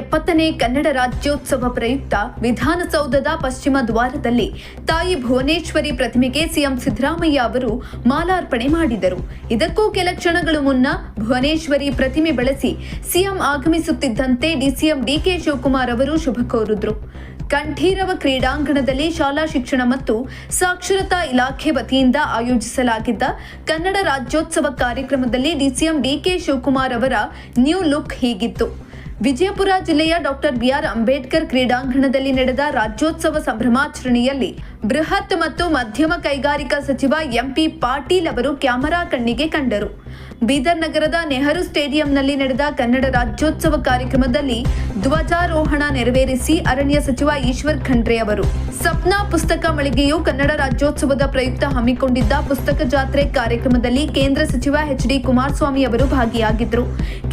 ಎಪ್ಪತ್ತನೇ ಕನ್ನಡ ರಾಜ್ಯೋತ್ಸವ ಪ್ರಯುಕ್ತ ವಿಧಾನಸೌಧದ ಪಶ್ಚಿಮ ದ್ವಾರದಲ್ಲಿ ತಾಯಿ ಭುವನೇಶ್ವರಿ ಪ್ರತಿಮೆಗೆ ಸಿಎಂ ಸಿದ್ದರಾಮಯ್ಯ ಅವರು ಮಾಲಾರ್ಪಣೆ ಮಾಡಿದರು. ಇದಕ್ಕೂ ಕೆಲ ಕ್ಷಣಗಳು ಮುನ್ನ ಭುವನೇಶ್ವರಿ ಪ್ರತಿಮೆ ಬಳಸಿ ಸಿಎಂ ಆಗಮಿಸುತ್ತಿದ್ದಂತೆ ಡಿಸಿಎಂ ಡಿಕೆ ಶಿವಕುಮಾರ್ ಅವರು ಶುಭ ಕೋರಿದ್ರು. ಕಂಠೀರವ ಕ್ರೀಡಾಂಗಣದಲ್ಲಿ ಶಾಲಾ ಶಿಕ್ಷಣ ಮತ್ತು ಸಾಕ್ಷರತಾ ಇಲಾಖೆ ವತಿಯಿಂದ ಆಯೋಜಿಸಲಾಗಿದ್ದ ಕನ್ನಡ ರಾಜ್ಯೋತ್ಸವ ಕಾರ್ಯಕ್ರಮದಲ್ಲಿ ಡಿಸಿಎಂ ಡಿಕೆ ಶಿವಕುಮಾರ್ ಅವರ ನ್ಯೂ ಲುಕ್ ಹೀಗಿತ್ತು. ವಿಜಯಪುರ ಜಿಲ್ಲೆಯ ಡಾಕ್ಟರ್ ಬಿಆರ್ ಅಂಬೇಡ್ಕರ್ ಕ್ರೀಡಾಂಗಣದಲ್ಲಿ ನಡೆದ ರಾಜ್ಯೋತ್ಸವ ಸಂಭ್ರಮಾಚರಣೆಯಲ್ಲಿ ಬೃಹತ್ ಮತ್ತು ಮಧ್ಯಮ ಕೈಗಾರಿಕಾ ಸಚಿವ ಎಂಪಿ ಪಾಟೀಲ್ ಅವರು ಕ್ಯಾಮರಾ ಕಣ್ಣಿಗೆ ಕಂಡರು. ಬೀದರ್ ನಗರದ ನೆಹರು ಸ್ಟೇಡಿಯಂನಲ್ಲಿ ನಡೆದ ಕನ್ನಡ ರಾಜ್ಯೋತ್ಸವ ಕಾರ್ಯಕ್ರಮದಲ್ಲಿ ಧ್ವಜಾರೋಹಣ ನೆರವೇರಿಸಿ ಅರಣ್ಯ ಸಚಿವ ಈಶ್ವರ್ ಖಂಡ್ರೆ ಅವರು. ಸಪ್ನಾ ಪುಸ್ತಕ ಮಳಿಗೆಯು ಕನ್ನಡ ರಾಜ್ಯೋತ್ಸವದ ಪ್ರಯುಕ್ತ ಹಮ್ಮಿಕೊಂಡಿದ್ದ ಪುಸ್ತಕ ಜಾತ್ರೆ ಕಾರ್ಯಕ್ರಮದಲ್ಲಿ ಕೇಂದ್ರ ಸಚಿವ ಎಚ್ ಡಿ ಕುಮಾರಸ್ವಾಮಿ ಅವರು ಭಾಗಿಯಾಗಿದ್ದರು.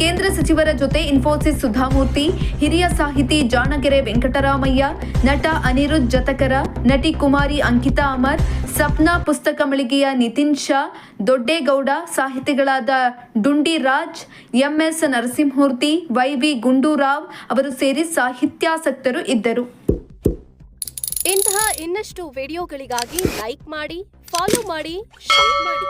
ಕೇಂದ್ರ ಸಚಿವರ ಜೊತೆ ಇನ್ಫೋಸಿಸ್ ಸುಧಾಮೂರ್ತಿ ಹಿರಿಯ ಸಾಹಿತಿ ಜಾಣಗೆರೆ ವೆಂಕಟರಾಮಯ್ಯ, ನಟ ಅನಿರುದ್ಧ್ ಜತಕರ, ನಟಿ ಕುಮಾರಿ ಅಂಕಿತಾ ಅಮರ್, ಸಪ್ನಾ ಪುಸ್ತಕ ಮಳಿಗೆಯ ನಿತಿನ್ ಶಾ, ದೊಡ್ಡೇಗೌಡ ಸಾಹಿತಿಗಳಾದ ಡುಂಡಿ ರಾಜ್, ಎಂಎಸ್ ನರಸಿಂಹಮೂರ್ತಿ ವೈವಿ ಗುಂಡೂರಾವ್ ಅವರು ಸೇರಿ ಸಾಹಿತ್ಯಾಸಕ್ತರು ಇದ್ದರು. ಇಂತಹ ಇನ್ನಷ್ಟು ವಿಡಿಯೋಗಳಿಗಾಗಿ ಲೈಕ್ ಮಾಡಿ, ಫಾಲೋ ಮಾಡಿ, ಶೇರ್ ಮಾಡಿ.